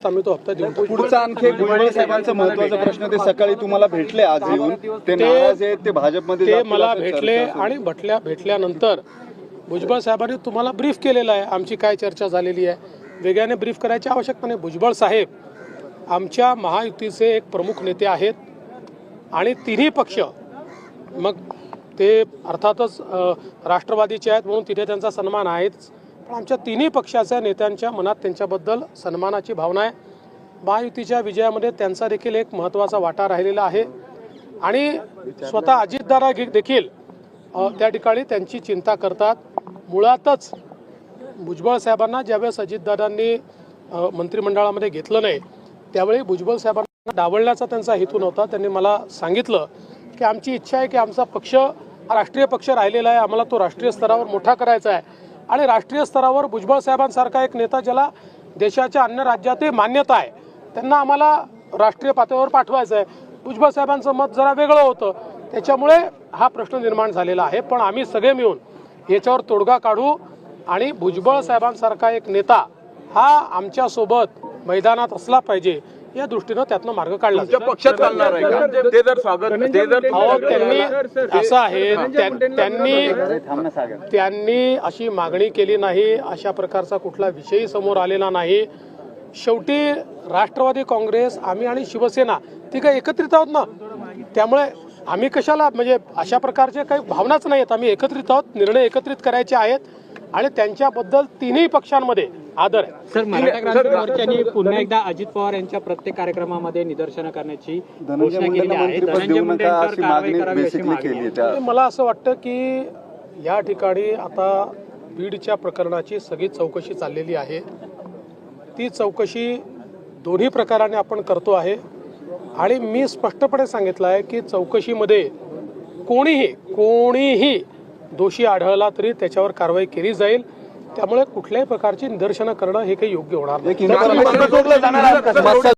आम्ही तो हप्ता. पुढचा आणखी एक भुजबळ साहेबांचा महत्त्वाचा प्रश्न ते सकाळी तुम्हाला भेटले आज येऊन ते नाराज आहेत ते भाजपमध्ये ते जातील मला असं भेटले चर्चा सुरू आहे. आणि भेटल्या भेटल्यानंतर भुजबळ साहेबांनी तुम्हाला ब्रीफ केलेलं आहे आमची काय चर्चा झालेली आहे वेगळ्याने ब्रीफ करायची आवश्यकता नाही भुजबळ साहेब आमच्या महायुतीचे एक प्रमुख नेते आहेत आणि तिन्ही पक्ष मग ते अर्थातच अ, राष्ट्रवादीचे आहेत म्हणून तिथे त्यांचा सन्मान आहेच पण आमच्या तिन्ही पक्षाच्या नेत्यांच्या मनात त्यांच्याबद्दल सन्मानाची भावना आहे. महायुतीच्या विजयामध्ये त्यांचा देखील एक महत्त्वाचा वाटा राहिलेला आहे. आणि स्वतः अजितदारा देखील त्या ठिकाणी त्यांची चिंता करतात. मुळातच भुजबळ साहेबांना ज्यावेळेस अजितदादांनी मंत्रिमंडळामध्ये घेतलं नाही त्यावेळी भुजबळ साहेबांना डावलण्याचा त्यांचा हेतू नव्हता. त्यांनी मला सांगितलं की आमची इच्छा आहे की आमचा पक्ष हा राष्ट्रीय पक्ष राहिलेला आहे. आम्हाला तो राष्ट्रीय स्तरावर मोठा करायचा आहे. आणि राष्ट्रीय स्तरावर भुजबळ साहेबांसारखा एक नेता ज्याला देशाच्या अन्य राज्यातही मान्यता आहे त्यांना आम्हाला राष्ट्रीय पातळीवर पाठवायचं आहे. भुजबळ साहेबांचं मत जरा वेगळं होतं. त्याच्यामुळे हा प्रश्न निर्माण झालेला आहे. पण आम्ही सगळे मिळून याच्यावर तोडगा काढू आणि भुजबळ साहेबांसारखा एक नेता हा आमच्यासोबत मैदानात असला पाहिजे. या दृष्टीनं त्यातनं मार्ग काढला. पक्षात चालणार आहे का? ते जर स्वागत ते जर अहो त्यांनी असं आहे त्या- त्यांनी त्यांनी अशी मागणी केली नाही अशा प्रकारचा कुठला विषयही समोर आलेला नाही. शेवटी राष्ट्रवादी काँग्रेस आम्ही आणि शिवसेना ती काही एकत्रित आहोत ना. त्यामुळे आम्ही कशाला म्हणजे अशा प्रकारचे काही भावनाच नाही आहेत आम्ही एकत्रित आहोत निर्णय एकत्रित करायचे आहेत. आणि त्यांच्याबद्दल तिन्ही पक्षांमध्ये आदर आहे. सर मराठा क्रांती मोर्चाने पुन्हा एकदा अजित पवार यांच्या प्रत्येक कार्यक्रमामध्ये निदर्शनं करण्याची घोषणा आहे. धनंजय कारवाई करावी अशी मागणी केली आहे. मला असं वाटतं की या ठिकाणी आता बीडच्या प्रकरणाची सगळी चौकशी चाललेली आहे. ती चौकशी दोन्ही प्रकाराने आपण करतो आहे. आणि मी स्पष्टपणे सांगितलं आहे की चौकशीमध्ये कोणीही कोणीही दोषी आढळला तरी त्याच्यावर कारवाई केली जाईल. त्यामुळे कुठल्याही प्रकारची निदर्शनं करणं हे काही योग्य होणार नाही.